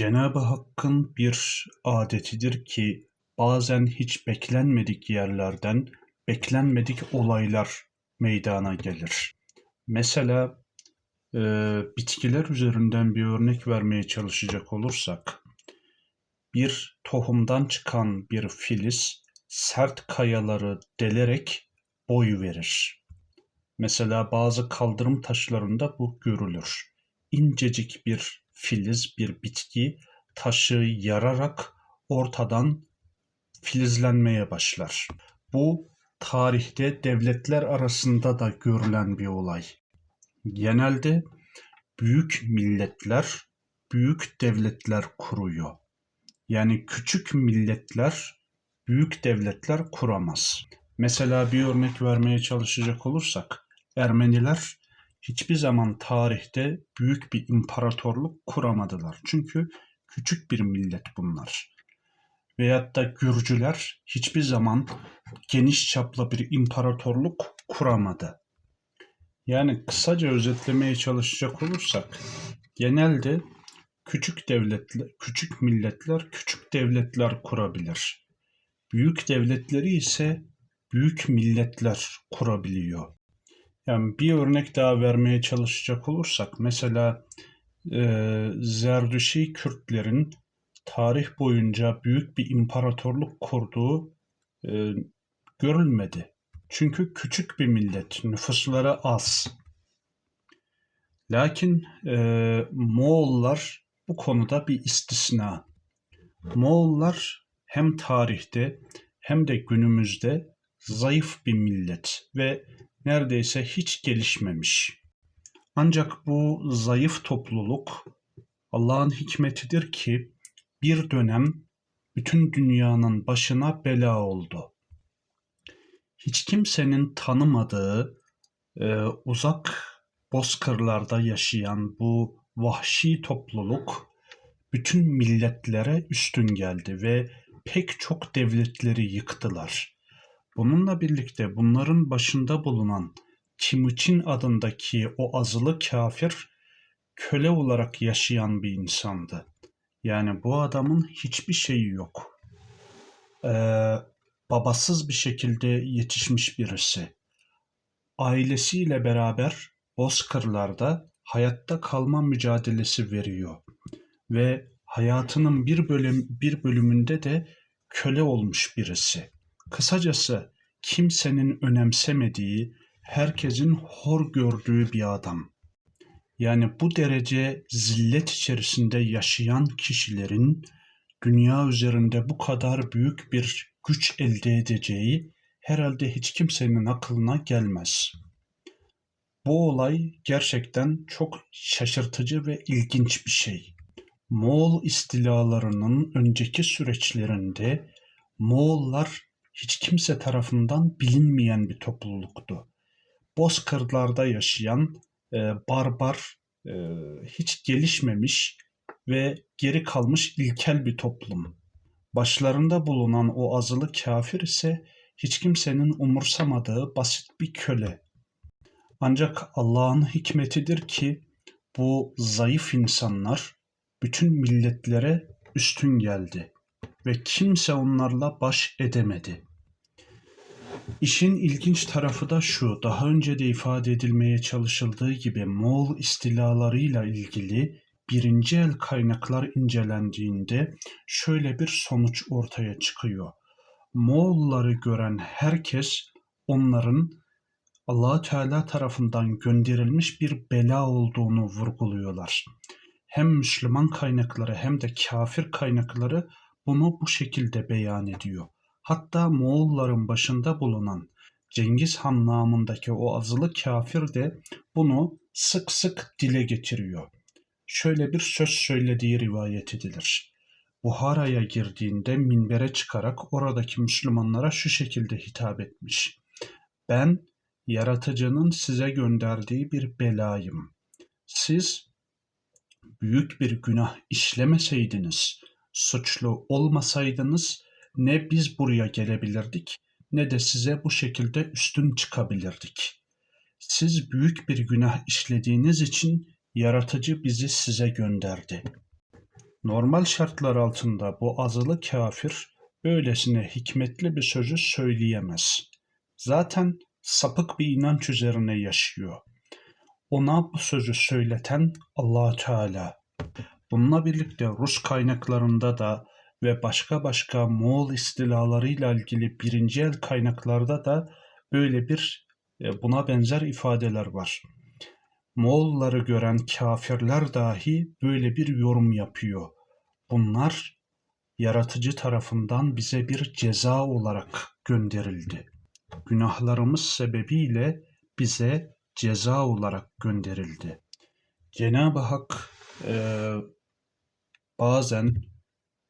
Cenab-ı Hakk'ın bir adetidir ki bazen hiç beklenmedik yerlerden beklenmedik olaylar meydana gelir. Mesela e, bitkiler üzerinden bir örnek vermeye çalışacak olursak, bir tohumdan çıkan bir filiz sert kayaları delerek boy verir. Mesela bazı kaldırım taşlarında bu görülür. İncecik bir filiz, bir bitki taşı yararak ortadan filizlenmeye başlar. Bu tarihte devletler arasında da görülen bir olay. Genelde büyük milletler büyük devletler kuruyor. Yani küçük milletler büyük devletler kuramaz. Mesela bir örnek vermeye çalışacak olursak Ermeniler hiçbir zaman tarihte büyük bir imparatorluk kuramadılar. Çünkü küçük bir millet bunlar. Veyahut da Gürcüler hiçbir zaman geniş çaplı bir imparatorluk kuramadı. Yani kısaca özetlemeye çalışacak olursak genelde küçük devletler, küçük milletler küçük devletler kurabilir. Büyük devletleri ise büyük milletler kurabiliyor. Yani bir örnek daha vermeye çalışacak olursak mesela e, Zerdüşi Kürtlerin tarih boyunca büyük bir imparatorluk kurduğu e, görülmedi. Çünkü küçük bir millet, nüfusları az. Lakin e, Moğollar bu konuda bir istisna. Moğollar hem tarihte hem de günümüzde zayıf bir millet ve neredeyse hiç gelişmemiş. Ancak bu zayıf topluluk Allah'ın hikmetidir ki bir dönem bütün dünyanın başına bela oldu. Hiç kimsenin tanımadığı e, uzak bozkırlarda yaşayan bu vahşi topluluk bütün milletlere üstün geldi ve pek çok devletleri yıktılar. Bununla birlikte bunların başında bulunan Timuçin adındaki o azılı kafir köle olarak yaşayan bir insandı. Yani bu adamın hiçbir şeyi yok. Ee, babasız bir şekilde yetişmiş birisi. Ailesiyle beraber bozkırlarda hayatta kalma mücadelesi veriyor. Ve hayatının bir bölüm bir bölümünde de köle olmuş birisi. Kısacası kimsenin önemsemediği, herkesin hor gördüğü bir adam. Yani bu derece zillet içerisinde yaşayan kişilerin dünya üzerinde bu kadar büyük bir güç elde edeceği herhalde hiç kimsenin aklına gelmez. Bu olay gerçekten çok şaşırtıcı ve ilginç bir şey. Moğol istilalarının önceki süreçlerinde Moğollar hiç kimse tarafından bilinmeyen bir topluluktu. Bozkırlarda yaşayan e, barbar, e, hiç gelişmemiş ve geri kalmış ilkel bir toplum. Başlarında bulunan o azılı kafir ise hiç kimsenin umursamadığı basit bir köle. Ancak Allah'ın hikmetidir ki bu zayıf insanlar bütün milletlere üstün geldi ve kimse onlarla baş edemedi. İşin ilginç tarafı da şu, daha önce de ifade edilmeye çalışıldığı gibi Moğol istilalarıyla ilgili birinci el kaynaklar incelendiğinde şöyle bir sonuç ortaya çıkıyor. Moğolları gören herkes onların allah Teala tarafından gönderilmiş bir bela olduğunu vurguluyorlar. Hem Müslüman kaynakları hem de kafir kaynakları bunu bu şekilde beyan ediyor. Hatta Moğolların başında bulunan Cengiz Han namındaki o azılı kafir de bunu sık sık dile getiriyor. Şöyle bir söz söylediği rivayet edilir. Buhara'ya girdiğinde minbere çıkarak oradaki Müslümanlara şu şekilde hitap etmiş. Ben yaratıcının size gönderdiği bir belayım. Siz büyük bir günah işlemeseydiniz, suçlu olmasaydınız ne biz buraya gelebilirdik ne de size bu şekilde üstün çıkabilirdik. Siz büyük bir günah işlediğiniz için yaratıcı bizi size gönderdi. Normal şartlar altında bu azılı kafir öylesine hikmetli bir sözü söyleyemez. Zaten sapık bir inanç üzerine yaşıyor. Ona bu sözü söyleten allah Teala. Bununla birlikte Rus kaynaklarında da ve başka başka Moğol istilalarıyla ilgili birinci el kaynaklarda da böyle bir e, buna benzer ifadeler var. Moğolları gören kafirler dahi böyle bir yorum yapıyor. Bunlar yaratıcı tarafından bize bir ceza olarak gönderildi. Günahlarımız sebebiyle bize ceza olarak gönderildi. Cenab-ı Hak e, bazen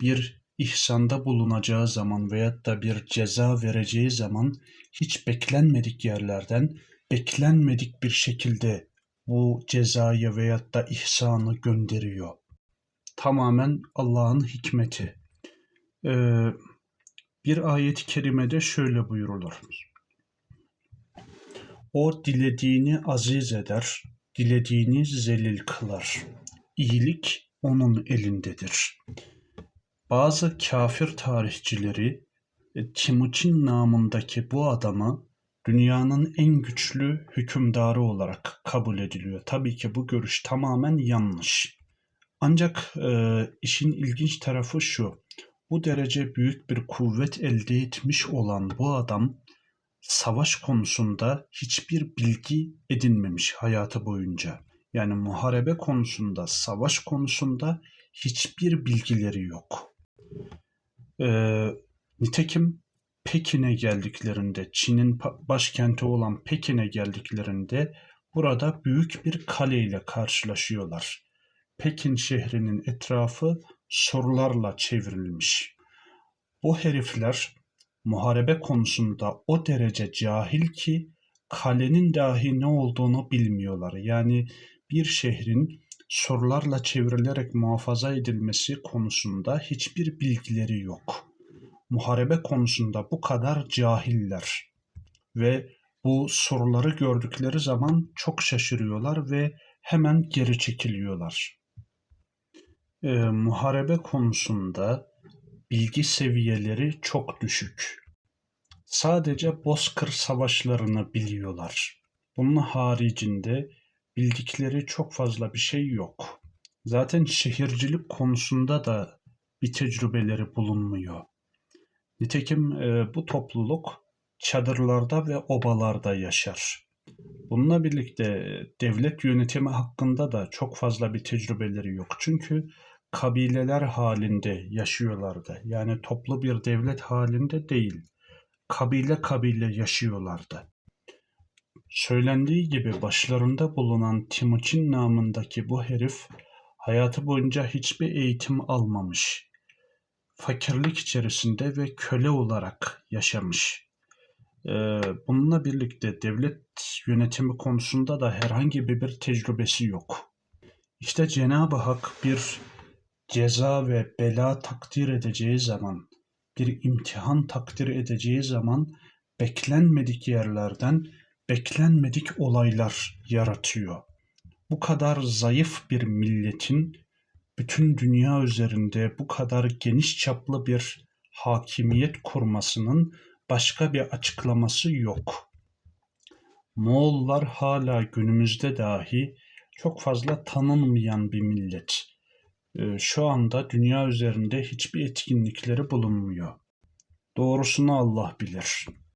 bir ihsanda bulunacağı zaman veyahut da bir ceza vereceği zaman hiç beklenmedik yerlerden beklenmedik bir şekilde bu cezayı veyahut da ihsanı gönderiyor. Tamamen Allah'ın hikmeti. Ee, bir ayet-i kerimede şöyle buyurulur. O dilediğini aziz eder, dilediğini zelil kılar. İyilik onun elindedir. Bazı kafir tarihçileri e, Timuçin namındaki bu adamı dünyanın en güçlü hükümdarı olarak kabul ediliyor. Tabii ki bu görüş tamamen yanlış. Ancak e, işin ilginç tarafı şu. Bu derece büyük bir kuvvet elde etmiş olan bu adam savaş konusunda hiçbir bilgi edinmemiş hayatı boyunca. Yani muharebe konusunda, savaş konusunda hiçbir bilgileri yok. Ee, nitekim Pekin'e geldiklerinde, Çin'in başkenti olan Pekin'e geldiklerinde burada büyük bir kaleyle karşılaşıyorlar. Pekin şehrinin etrafı sorularla çevrilmiş. Bu herifler muharebe konusunda o derece cahil ki kalenin dahi ne olduğunu bilmiyorlar. Yani bir şehrin sorularla çevrilerek muhafaza edilmesi konusunda hiçbir bilgileri yok. Muharebe konusunda bu kadar cahiller ve bu soruları gördükleri zaman çok şaşırıyorlar ve hemen geri çekiliyorlar. Ee, muharebe konusunda bilgi seviyeleri çok düşük. Sadece Bozkır savaşlarını biliyorlar. Bunun haricinde bildikleri çok fazla bir şey yok. Zaten şehircilik konusunda da bir tecrübeleri bulunmuyor. Nitekim e, bu topluluk çadırlarda ve obalarda yaşar. Bununla birlikte devlet yönetimi hakkında da çok fazla bir tecrübeleri yok. Çünkü kabileler halinde yaşıyorlardı. Yani toplu bir devlet halinde değil. Kabile kabile yaşıyorlardı. Söylendiği gibi başlarında bulunan Timuçin namındaki bu herif hayatı boyunca hiçbir eğitim almamış. Fakirlik içerisinde ve köle olarak yaşamış. Ee, bununla birlikte devlet yönetimi konusunda da herhangi bir tecrübesi yok. İşte Cenab-ı Hak bir ceza ve bela takdir edeceği zaman, bir imtihan takdir edeceği zaman beklenmedik yerlerden beklenmedik olaylar yaratıyor. Bu kadar zayıf bir milletin bütün dünya üzerinde bu kadar geniş çaplı bir hakimiyet kurmasının başka bir açıklaması yok. Moğollar hala günümüzde dahi çok fazla tanınmayan bir millet. Ee, şu anda dünya üzerinde hiçbir etkinlikleri bulunmuyor. Doğrusunu Allah bilir.